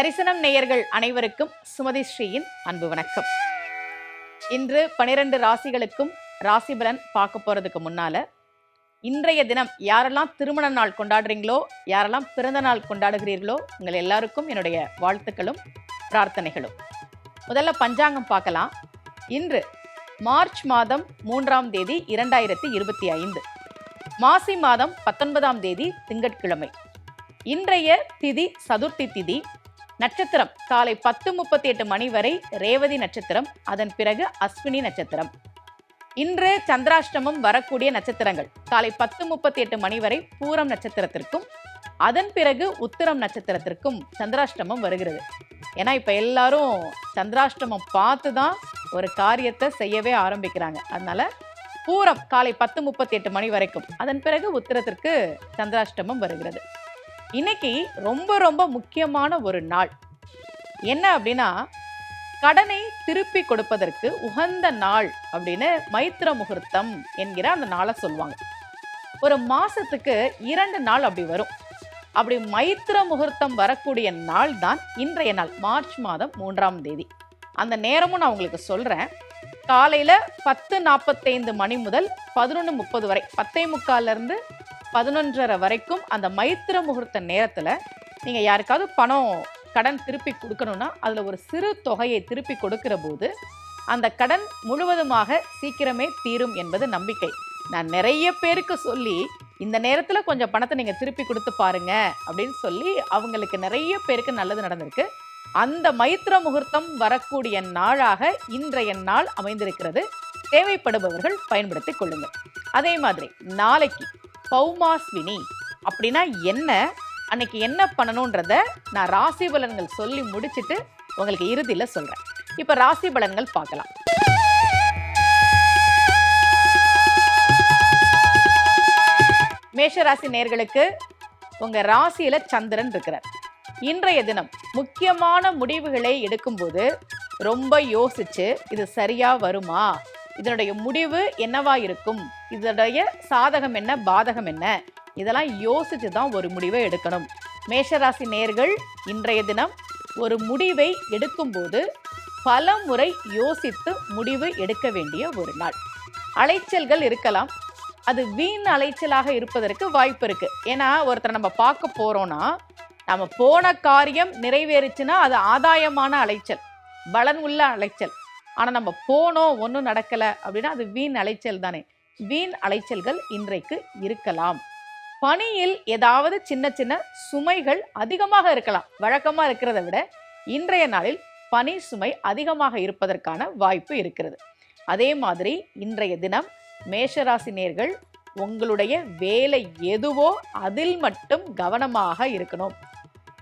தரிசனம் நேயர்கள் அனைவருக்கும் சுமதி ஸ்ரீயின் அன்பு வணக்கம். இன்று பனிரெண்டு ராசிகளுக்கும் ராசி பலன் பார்க்க போறதுக்கு முன்னால இன்றைய தினம் யாரெல்லாம் திருமண நாள் கொண்டாடுறீங்களோ யாரெல்லாம் பிறந்த நாள் கொண்டாடுகிறீர்களோ உங்கள் எல்லாருக்கும் என்னுடைய வாழ்த்துக்களும் பிரார்த்தனைகளும். முதல்ல பஞ்சாங்கம் பார்க்கலாம். இன்று மார்ச் மாதம் மூன்றாம் தேதி இரண்டாயிரத்தி இருபத்தி ஐந்து. மாசி மாதம் பத்தொன்பதாம் தேதி திங்கட்கிழமை. இன்றைய திதி சதுர்த்தி திதி. நட்சத்திரம். காலை பத்து முப்பத்தி எட்டு மணி வரை ரேவதி நட்சத்திரம் அதன் பிறகு அஸ்வினி நட்சத்திரம். இன்று சந்திராஷ்டமம் வரக்கூடிய நட்சத்திரங்கள். காலை பத்து முப்பத்தி எட்டு மணி வரை பூரம் நட்சத்திரத்திற்கும் அதன் பிறகு உத்திரம் நட்சத்திரத்திற்கும் சந்திராஷ்டமம் வருகிறது. ஏன்னா இப்போ எல்லாரும் சந்திராஷ்டமம் பார்த்து தான் ஒரு காரியத்தை செய்யவே ஆரம்பிக்கிறாங்க. அதனால பூரம் காலை பத்து முப்பத்தி எட்டு மணி வரைக்கும் அதன் பிறகு உத்திரத்திற்கு சந்திராஷ்டமம் வருகிறது. இன்னைக்கு ரொம்ப ரொம்ப முக்கியமான ஒரு நாள். என்ன அப்படின்னா கடனை திருப்பி கொடுப்பதற்கு உகந்த நாள் அப்படின்னு மைத்திர முகூர்த்தம் என்கிற அந்த நாளை சொல்லுவாங்க. ஒரு மாசத்துக்கு இரண்டு நாள் அப்படி வரும். அப்படி மைத்திர முகூர்த்தம் வரக்கூடிய நாள் தான் இன்றைய நாள் மார்ச் மாதம் மூன்றாம் தேதி. அந்த நேரமும் நான் உங்களுக்கு சொல்றேன். காலையில் பத்து நாற்பத்தைந்து மணி முதல் பதினொன்று முப்பது வரை பத்தே முக்கால்லேருந்து பதினொன்றரை வரைக்கும் அந்த மைத்திர முகூர்த்த நேரத்தில் நீங்கள் யாருக்காவது பணம் கடன் திருப்பி கொடுக்கணும்னா அதில் ஒரு சிறு தொகையை திருப்பி கொடுக்கிற போது அந்த கடன் முழுவதுமாக சீக்கிரமே தீரும் என்பது நம்பிக்கை. நான் நிறைய பேருக்கு சொல்லி இந்த நேரத்தில் கொஞ்சம் பணத்தை நீங்கள் திருப்பி கொடுத்து பாருங்க அப்படின்னு சொல்லி அவங்களுக்கு நிறைய பேருக்கு நல்லது நடந்திருக்கு. அந்த மைத்திர முகூர்த்தம் வரக்கூடிய நாளாக இன்றைய நாள் அமைந்திருக்கிறது. தேவைப்படுபவர்கள் பயன்படுத்திக் கொள்ளுங்கள். அதே மாதிரி நாளைக்கு பௌமாஸ்வினி அப்படின்னா என்ன? அன்னைக்கு என்ன பண்ணணுன்றத நான் ராசி பலன்கள் சொல்லி முடிச்சுட்டு உங்களுக்கு இறுதியில் சொல்கிறேன் இப்போ ராசி பலன்கள் பார்க்கலாம். மேஷராசி நேர்களுக்கு உங்கள் ராசியில் சந்திரன் இருக்கிறார். இன்றைய தினம் முக்கியமான முடிவுகளை எடுக்கும்போது ரொம்ப யோசிச்சு இது சரியாக வருமா? இதனுடைய முடிவு என்னவா இருக்கும்? இதனுடைய சாதகம் என்ன பாதகம் என்ன? இதெல்லாம் யோசிச்சு தான் ஒரு முடிவை எடுக்கணும். மேஷராசி நேர்கள் இன்றைய தினம் ஒரு முடிவை எடுக்கும்போது பல முறை யோசித்து முடிவு எடுக்க வேண்டிய ஒரு நாள். அலைச்சல்கள் இருக்கலாம். அது வீண் அலைச்சலாக இருப்பதற்கு வாய்ப்பு இருக்கு. ஏன்னா ஒருத்தரை நம்ம பார்க்க போறோம்னா நம்ம போன காரியம் நிறைவேறுச்சுன்னா அது ஆதாயமான அலைச்சல் பலன் உள்ள அலைச்சல். ஆனால் நம்ம போனோம் ஒன்றும் நடக்கலை அப்படின்னா அது வீண் அலைச்சல் தானே. வீண் அலைச்சல்கள் இன்றைக்கு இருக்கலாம். பணியில் ஏதாவது சின்ன சின்ன சுமைகள் அதிகமாக இருக்கலாம். வழக்கமாக இருக்கிறத விட இன்றைய நாளில் பனி சுமை அதிகமாக இருப்பதற்கான வாய்ப்பு இருக்கிறது. அதே மாதிரி இன்றைய தினம் மேஷராசி நேர்கள் உங்களுடைய வேலை எதுவோ அதில் மட்டும் கவனமாக இருக்கணும்.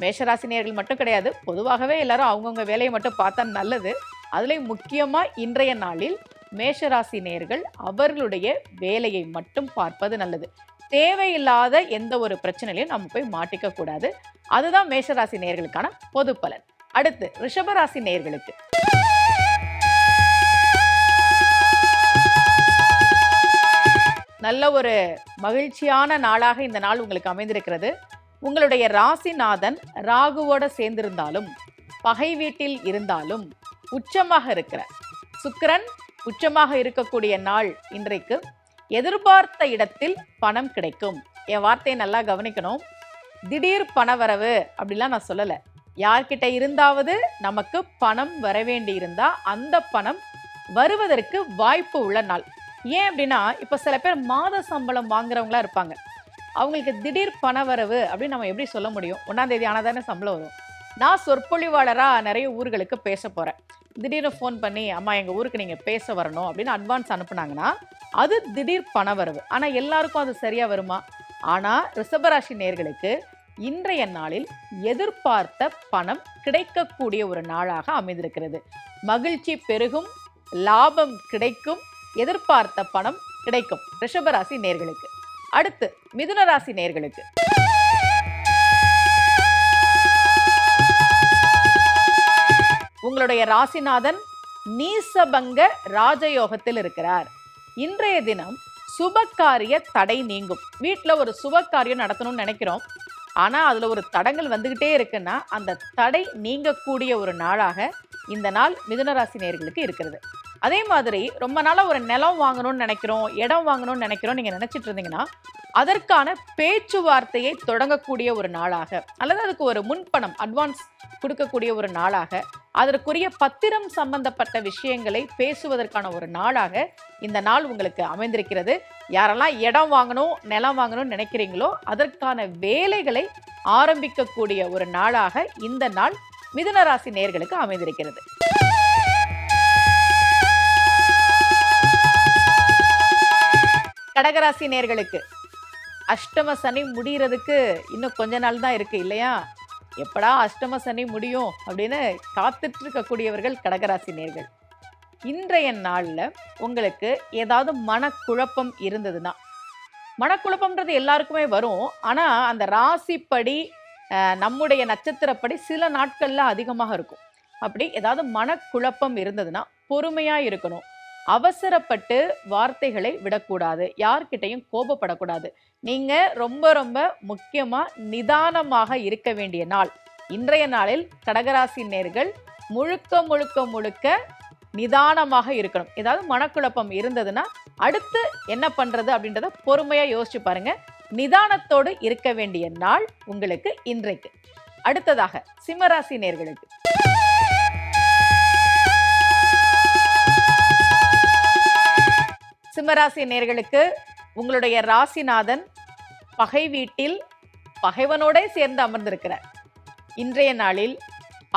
மேஷராசினியர்கள் மட்டும் கிடையாது. பொதுவாகவே எல்லாரும் அவங்கவுங்க வேலையை மட்டும் பார்த்தா நல்லது. அதுலேயும் முக்கியமாக இன்றைய நாளில் மேஷராசி நேர்கள் அவர்களுடைய வேலையை மட்டும் பார்ப்பது நல்லது. தேவையில்லாத எந்த ஒரு பிரச்சனையிலையும் நம்ம போய் மாட்டிக்க கூடாது. அதுதான் மேஷராசி நேர்களுக்கான பொது பலன். அடுத்து ரிஷபராசி நேர்களுக்கு. நல்ல ஒரு மகிழ்ச்சியான நாளாக இந்த நாள் உங்களுக்கு அமைந்திருக்கிறது. உங்களுடைய ராசிநாதன் ராகுவோட சேர்ந்திருந்தாலும் பகை வீட்டில் இருந்தாலும் உச்சமாக இருக்கிற சுக்கரன் உச்சமாக இருக்கக்கூடிய நாள் இன்றைக்கு. எதிர்பார்த்த இடத்தில் பணம் கிடைக்கும். என் வார்த்தையை நல்லா கவனிக்கணும். திடீர் பணவரவு அப்படிலாம் நான் சொல்லலை. யார்கிட்ட இருந்தாவது நமக்கு பணம் வர வேண்டி அந்த பணம் வருவதற்கு வாய்ப்பு உள்ள நாள். ஏன் அப்படின்னா இப்போ சில பேர் மாத சம்பளம் வாங்குறவங்களா இருப்பாங்க. அவங்களுக்கு திடீர் பணவரவு அப்படின்னு நம்ம எப்படி சொல்ல முடியும்? ஒன்றாந்தேதி ஆனால் தானே சம்பளம் வரும். நான் சொற்பொழிவாளராக நிறைய ஊர்களுக்கு பேச போகிறேன் திடீர்னு ஃபோன் பண்ணி அம்மா எங்கள் ஊருக்கு நீங்கள் பேச வரணும் அப்படின்னு அட்வான்ஸ் அனுப்புனாங்கன்னா அது திடீர் பணவரவு ஆனால் எல்லாருக்கும் அது சரியாக வருமா? ஆனால் ரிஷபராசி நேர்களுக்கு இன்றைய நாளில் எதிர்பார்த்த பணம் கிடைக்கக்கூடிய ஒரு நாளாக அமைந்திருக்கிறது. மகிழ்ச்சி பெருகும் லாபம் கிடைக்கும் எதிர்பார்த்த பணம் கிடைக்கும் ரிஷபராசி நேர்களுக்கு. அடுத்து மிதுன ராசி நேர்களுக்கு. உங்களுடைய ராசிநாதன் நீசபங்க ராஜயோகத்தில் இருக்கிறார். இன்றைய தினம் சுபகாரிய தடை நீங்கும். வீட்டில் ஒரு சுபகாரியம் நடத்தணும்னு நினைக்கிறோம். ஆனால் அதில் ஒரு தடங்கள் வந்துக்கிட்டே இருக்குன்னா அந்த தடை நீங்கக்கூடிய ஒரு நாளாக இந்த நாள் மிதுனராசி நேர்களுக்கு இருக்கிறது. அதே மாதிரி ரொம்ப நாளாக ஒரு நிலம் வாங்கணும்னு நினைக்கிறோம் இடம் வாங்கணும்னு நினைக்கிறோம் நீங்கள் நினச்சிட்டு இருந்தீங்கன்னா அதற்கான பேச்சுவார்த்தையை தொடங்கக்கூடிய ஒரு நாளாக அல்லது அதுக்கு ஒரு முன்பணம் அட்வான்ஸ் கொடுக்கக்கூடிய ஒரு நாளாக அதற்குரிய பத்திரம் சம்பந்தப்பட்ட விஷயங்களை பேசுவதற்கான ஒரு நாளாக இந்த நாள் உங்களுக்கு அமைந்திருக்கிறது. யாரெல்லாம் இடம் வாங்கணும் நிலம் வாங்கணும்னு நினைக்கிறீங்களோ அதற்கான வேலைகளை ஆரம்பிக்கக்கூடிய ஒரு நாளாக இந்த நாள் மிதுனராசி நேர்களுக்கு அமைந்திருக்கிறது. கடகராசி நேர்களுக்கு அஷ்டம சனி முடிகிறதுக்கு இன்னும் கொஞ்ச நாள் தான் இருக்கு இல்லையா? எப்படா அஷ்டம சனி முடியும் அப்படின்னு காத்துட்டு இருக்கக்கூடியவர்கள் கடகராசி நேர்கள் இன்றைய நாளில் உங்களுக்கு ஏதாவது மனக்குழப்பம் இருந்ததுன்னா மனக்குழப்பம்ன்றது எல்லாருக்குமே வரும். ஆனால் அந்த ராசிப்படி நம்முடைய நட்சத்திரப்படி சில நாட்களில் அதிகமாக இருக்கும். அப்படி ஏதாவது மனக்குழப்பம் இருந்ததுன்னா பொறுமையாக இருக்கணும். அவசரப்பட்டு வார்த்தைகளை விடக்கூடாது. யார்கிட்டையும் கோபப்படக்கூடாது. நீங்க ரொம்ப ரொம்ப முக்கியமா நிதானமாக இருக்க வேண்டிய நாள். இன்றைய நாளில் கடகராசி நேர்கள் முழுக்க முழுக்க முழுக்க நிதானமாக இருக்கணும். ஏதாவது மனக்குழப்பம் இருந்ததுன்னா அடுத்து என்ன பண்றது அப்படின்றத பொறுமையா யோசிச்சு பாருங்க. நிதானத்தோடு இருக்க வேண்டிய நாள் உங்களுக்கு இன்றைக்கு. அடுத்ததாக சிம்மராசி நேர்களுக்கு. சிம்மராசி நேர்களுக்கு உங்களுடைய ராசிநாதன் பகை வீட்டில் பகைவனோடே சேர்ந்து அமர்ந்திருக்கிறார். இன்றைய நாளில்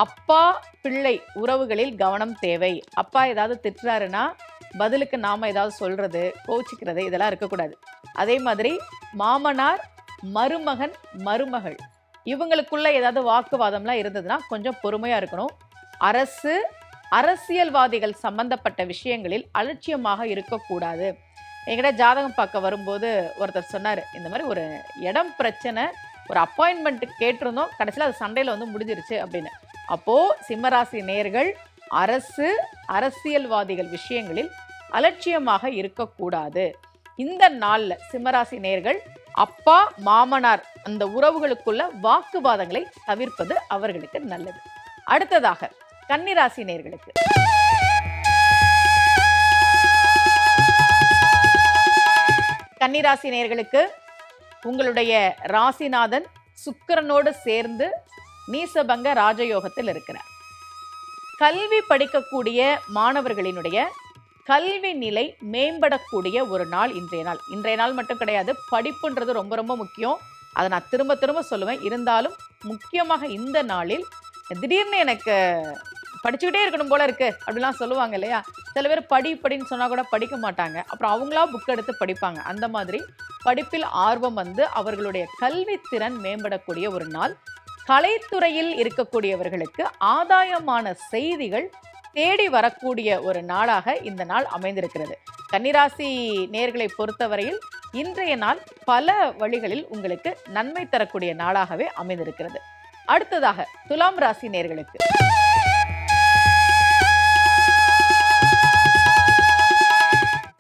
அப்பா பிள்ளை உறவுகளில் கவனம் தேவை. அப்பா ஏதாவது திட்டுறாருன்னா பதிலுக்கு நாம் ஏதாவது சொல்கிறது கோச்சிக்கிறது இதெல்லாம் இருக்கக்கூடாது. அதே மாதிரி மாமனார் மருமகன் மருமகள் இவங்களுக்குள்ள ஏதாவது வாக்குவாதம்லாம் இருந்ததுன்னா கொஞ்சம் பொறுமையாக இருக்கணும். அரசு அரசியல்வாதிகள் சம்பந்தப்பட்ட விஷயங்களில் அலட்சியமாக இருக்கக்கூடாது. என்கிட்ட ஜாதகம் பார்க்க வரும்போது ஒருத்தர் சொன்னார் இந்த மாதிரி ஒரு இடம் பிரச்சனை ஒரு அப்பாயின்மெண்ட் கேட்டிருந்தோம் கடைசியில் அது சண்டையில் வந்து முடிஞ்சிருச்சு அப்படின்னு. அப்போது சிம்மராசி நேர்கள் அரசு அரசியல்வாதிகள் விஷயங்களில் அலட்சியமாக இருக்கக்கூடாது. இந்த நாளில் சிம்மராசி நேர்கள் அப்பா மாமனார் அந்த உறவுகளுக்குள்ள வாக்குவாதங்களை தவிர்ப்பது அவர்களுக்கு நல்லது. அடுத்ததாக கன்னிராசி நேர்களுக்கு. கன்னிராசி நேர்களுக்கு உங்களுடைய ராசிநாதன் சுக்கிரனோடு சேர்ந்து நீசபங்க ராஜயோகத்தில் இருக்கிறார். கல்வி படிக்கக்கூடிய மாணவர்களினுடைய கல்வி நிலை மேம்படக்கூடிய ஒரு நாள் இன்றைய நாள். இன்றைய நாள் மட்டும் கிடையாது படிப்புன்றது ரொம்ப ரொம்ப முக்கியம். அதை நான் திரும்ப திரும்ப சொல்லுவேன். இருந்தாலும் முக்கியமாக இந்த நாளில் திடீர்னு எனக்கு படிச்சுக்கிட்டே இருக்கணும் போல இருக்கு அப்படிலாம் சொல்லுவாங்க இல்லையா? சில பேர் படி படின்னு சொன்னா கூட படிக்க மாட்டாங்க. அப்புறம் அவங்களா புக் எடுத்து படிப்பாங்க. அந்த மாதிரி படிப்பில் ஆர்வம் வந்து அவர்களுடைய கல்வித்திறன் மேம்படக்கூடிய ஒரு நாள். கலைத்துறையில் இருக்கக்கூடியவர்களுக்கு ஆதாயமான செய்திகள் தேடி வரக்கூடிய ஒரு நாளாக இந்த நாள் அமைந்திருக்கிறது. கன்னிராசி நேர்களை பொறுத்தவரையில் இன்றைய நாள் பல வழிகளில் உங்களுக்கு நன்மை தரக்கூடிய நாளாகவே அமைந்திருக்கிறது. அடுத்ததாக துலாம் ராசி நேர்களுக்கு.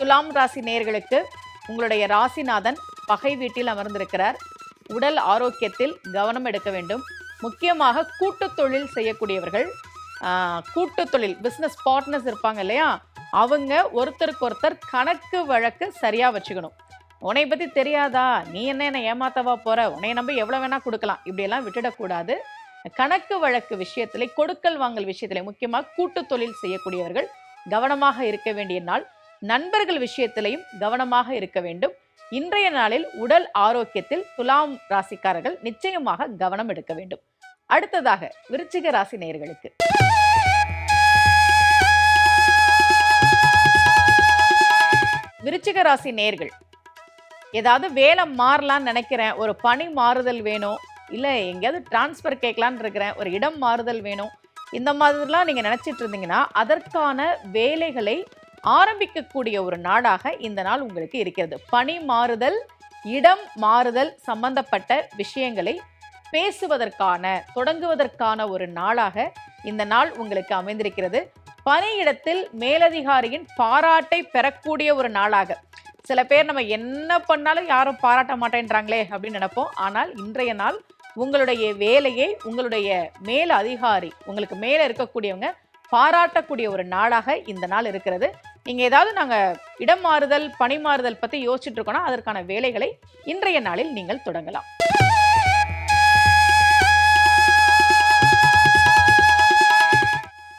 துலாம் ராசி நேர்களுக்கு உங்களுடைய ராசிநாதன் பகை வீட்டில் அமர்ந்திருக்கிறார். உடல் ஆரோக்கியத்தில் கவனம் எடுக்க வேண்டும். முக்கியமாக கூட்டு தொழில் செய்யக்கூடியவர்கள் கூட்டு தொழில் பிஸ்னஸ் பார்ட்னர்ஸ் இருப்பாங்க இல்லையா? அவங்க ஒருத்தருக்கு ஒருத்தர் கணக்கு வழக்கு சரியா வச்சுக்கணும். உன்னை பற்றி தெரியாதா? நீ என்ன என்ன ஏமாத்தவா போற? உன்னை நம்பி எவ்வளவு வேணா கொடுக்கலாம். இப்படியெல்லாம் விட்டுடக்கூடாது. கணக்கு வழக்கு விஷயத்திலே கொடுக்கல் வாங்கல் விஷயத்திலே முக்கியமாக கூட்டு தொழில் செய்யக்கூடியவர்கள் கவனமாக இருக்க வேண்டிய நாள் நண்பர்கள் விஷயத்திலையும் கவனமாக இருக்க வேண்டும். இன்றைய நாளில் உடல் ஆரோக்கியத்தில் துலாம் ராசிக்காரர்கள் நிச்சயமாக கவனம் எடுக்க வேண்டும். அடுத்ததாக விருச்சிக ராசி நேயர்களுக்கு. விருச்சிக ராசி நேர்கள் ஏதாவது வேலை மாறலாம்னு நினைக்கிறேன். ஒரு பணி மாறுதல் வேணும். இல்லை எங்கேயாவது டிரான்ஸ்ஃபர் கேட்கலான்னு இருக்கிறேன். ஒரு இடம் மாறுதல் வேணும். இந்த மாதிரிலாம் நீங்கள் நினச்சிட்டு இருந்தீங்கன்னா அதற்கான வேலைகளை ஆரம்பிக்கக்கூடிய ஒரு நாடாக இந்த நாள் உங்களுக்கு இருக்கிறது. பணி மாறுதல் இடம் மாறுதல் சம்பந்தப்பட்ட விஷயங்களை பேசுவதற்கான தொடங்குவதற்கான ஒரு நாளாக இந்த நாள் உங்களுக்கு அமைந்திருக்கிறது. பணியிடத்தில் மேலதிகாரியின் பாராட்டை பெறக்கூடிய ஒரு நாளாக. சில பேர் நம்ம என்ன பண்ணாலும் யாரும் பாராட்ட மாட்டேன்றாங்களே அப்படின்னு நினைப்போம். ஆனால் இன்றைய நாள் உங்களுடைய வேலையை உங்களுடைய மேல் அதிகாரி உங்களுக்கு மேலே இருக்கக்கூடியவங்க பாராட்டக்கூடிய ஒரு நாளாக இந்த நாள் இருக்கிறது. நீங்கள் ஏதாவது நாங்கள் இடம் மாறுதல் பணி மாறுதல் பற்றி யோசிச்சுட்டு இருக்கோம்னா அதற்கான வேலைகளை இன்றைய நாளில் நீங்கள் தொடங்கலாம்.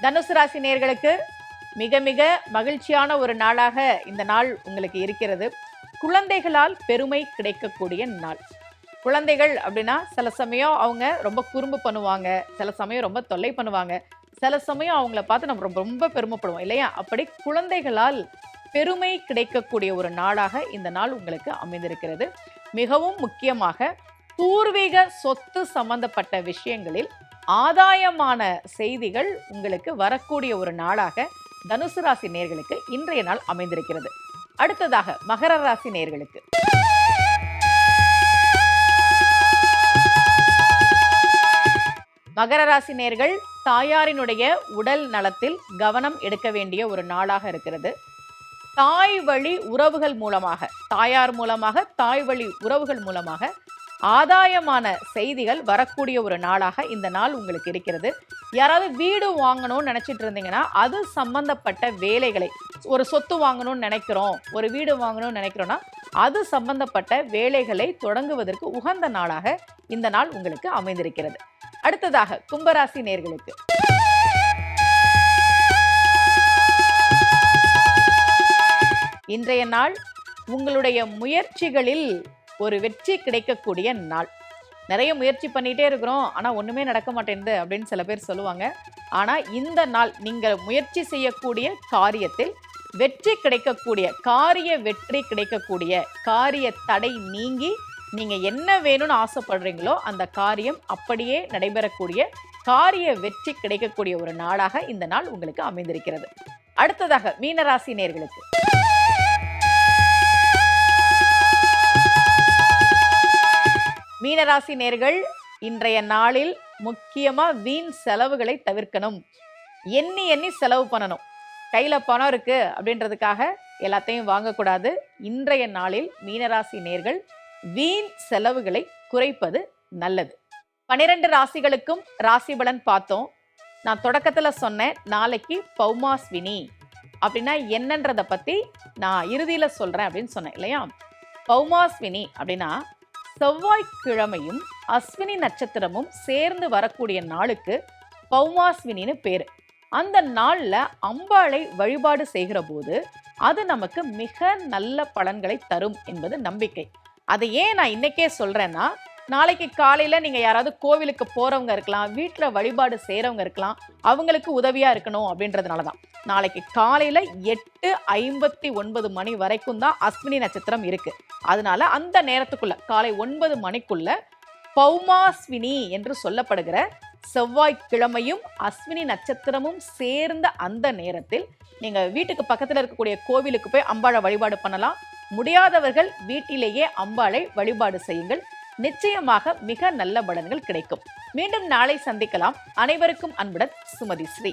தனுசு ராசி நேர்களுக்கு மிக மிக மகிழ்ச்சியான ஒரு நாளாக இந்த நாள் உங்களுக்கு இருக்கிறது. குழந்தைகளால் பெருமை கிடைக்கக்கூடிய நாள். குழந்தைகள் அப்படின்னா சில சமயம் அவங்க ரொம்ப குறும்பு பண்ணுவாங்க சில சமயம் ரொம்ப தொல்லை பண்ணுவாங்க. சில சமயம் அவங்கள பார்த்து நம்ம ரொம்ப ரொம்ப பெருமைப்படுவோம் இல்லையா? அப்படி குழந்தைகளால் பெருமை கிடைக்கக்கூடிய ஒரு நாடாக இந்த நாள் உங்களுக்கு அமைந்திருக்கிறது. மிகவும் முக்கியமாக பூர்வீக சொத்து சம்பந்தப்பட்ட விஷயங்களில் ஆதாயமான செய்திகள் உங்களுக்கு வரக்கூடிய ஒரு நாளாக தனுசு ராசி நேர்களுக்கு இன்றைய நாள் அமைந்திருக்கிறது. அடுத்ததாக மகர ராசி நேர்களுக்கு. மகர ராசி நேர்கள் தாயாரினுடைய உடல் நலத்தில் கவனம் எடுக்க வேண்டிய ஒரு நாளாக இருக்கிறது. தாய் வழி உறவுகள் மூலமாக தாயார் மூலமாக தாய் வழி உறவுகள் மூலமாக ஆதாயமான செய்திகள் வரக்கூடிய ஒரு நாளாக இந்த நாள் உங்களுக்கு இருக்கிறது. யாராவது வீடு வாங்கணும்னு நினச்சிட்டு இருந்தீங்கன்னா அது சம்பந்தப்பட்ட வேலைகளை ஒரு சொத்து வாங்கணும்னு நினைக்கிறோம் ஒரு வீடு வாங்கணும்னு நினைக்கிறோன்னா அது சம்பந்தப்பட்ட வேலைகளை தொடங்குவதற்கு உகந்த நாளாக இந்த நாள் உங்களுக்கு அமைந்திருக்கிறது. அடுத்ததாக கும்பராசி நேர்களுக்கு. இன்றைய நாள் உங்களுடைய முயற்சிகளில் ஒரு வெற்றி கிடைக்கக்கூடிய நாள். நிறைய முயற்சி பண்ணிகிட்டே இருக்கிறோம் ஆனால் ஒன்றுமே நடக்க மாட்டேங்குது அப்படின்னு சில பேர் சொல்லுவாங்க. ஆனால் இந்த நாள் நீங்கள் முயற்சி செய்யக்கூடிய காரியத்தில் வெற்றி கிடைக்கக்கூடிய காரிய வெற்றி கிடைக்கக்கூடிய காரிய தடை நீங்கி நீங்கள் என்ன வேணும்னு ஆசைப்படுறீங்களோ அந்த காரியம் அப்படியே நடைபெறக்கூடிய காரிய வெற்றி கிடைக்கக்கூடிய ஒரு நாளாக இந்த நாள் உங்களுக்கு அமைந்திருக்கிறது. அடுத்ததாக மீனராசி நேர்களுக்கு. மீனராசி நேர்கள் இன்றைய நாளில் முக்கியமாக வீண் செலவுகளை தவிர்க்கணும். எண்ணி எண்ணி செலவு பண்ணணும். கையில் பணம் இருக்கு அப்படின்றதுக்காக எல்லாத்தையும் வாங்கக்கூடாது. இன்றைய நாளில் மீனராசி நேர்கள் வீண் செலவுகளை குறைப்பது நல்லது. பனிரெண்டு ராசிகளுக்கும் ராசி பலன் பார்த்தோம். நான் தொடக்கத்தில் சொன்னேன் நாளைக்கு பௌமாஸ்வினி. அப்படின்னா என்னன்றதை பற்றி நான் இறுதியில் சொல்கிறேன் அப்படின்னு சொன்னேன் இல்லையா? பௌமாஸ்வினி அப்படின்னா செவ்வாய்க்கிழமையும் அஸ்வினி நட்சத்திரமும் சேர்ந்து வரக்கூடிய நாளுக்கு பௌமாஸ்வினின்னு பேர். அந்த நாளில் அம்பாளை வழிபாடு செய்கிற போது அது நமக்கு மிக நல்ல பலன்களை தரும் என்பது நம்பிக்கை. அதை ஏன் நான் இன்னைக்கே சொல்கிறேன்னா நாளைக்கு காலையில் நீங்கள் யாராவது கோவிலுக்கு போகிறவங்க இருக்கலாம் வீட்டில் வழிபாடு செய்கிறவங்க இருக்கலாம் அவங்களுக்கு உதவியாக இருக்கணும் அப்படின்றதுனால தான். நாளைக்கு காலையில் எட்டு ஐம்பத்தி ஒன்பது மணி வரைக்கும் தான் அஸ்வினி நட்சத்திரம் இருக்குது அதனால அந்த நேரத்துக்குள்ளே காலை ஒன்பது மணிக்குள்ளே பௌமாஸ்வினி என்று சொல்லப்படுகிற செவ்வாய்க்கிழமையும் அஸ்வினி நட்சத்திரமும் சேர்ந்த அந்த நேரத்தில் நீங்கள் வீட்டுக்கு பக்கத்தில் இருக்கக்கூடிய கோவிலுக்கு போய் அம்பாழ வழிபாடு பண்ணலாம். முடியாதவர்கள் வீட்டிலேயே அம்பாளை வழிபாடு செய்யுங்கள். நிச்சயமாக மிக நல்ல பலன்கள் கிடைக்கும். மீண்டும் நாளை சந்திக்கலாம். அனைவருக்கும் அன்புடன் சுமதி ஸ்ரீ.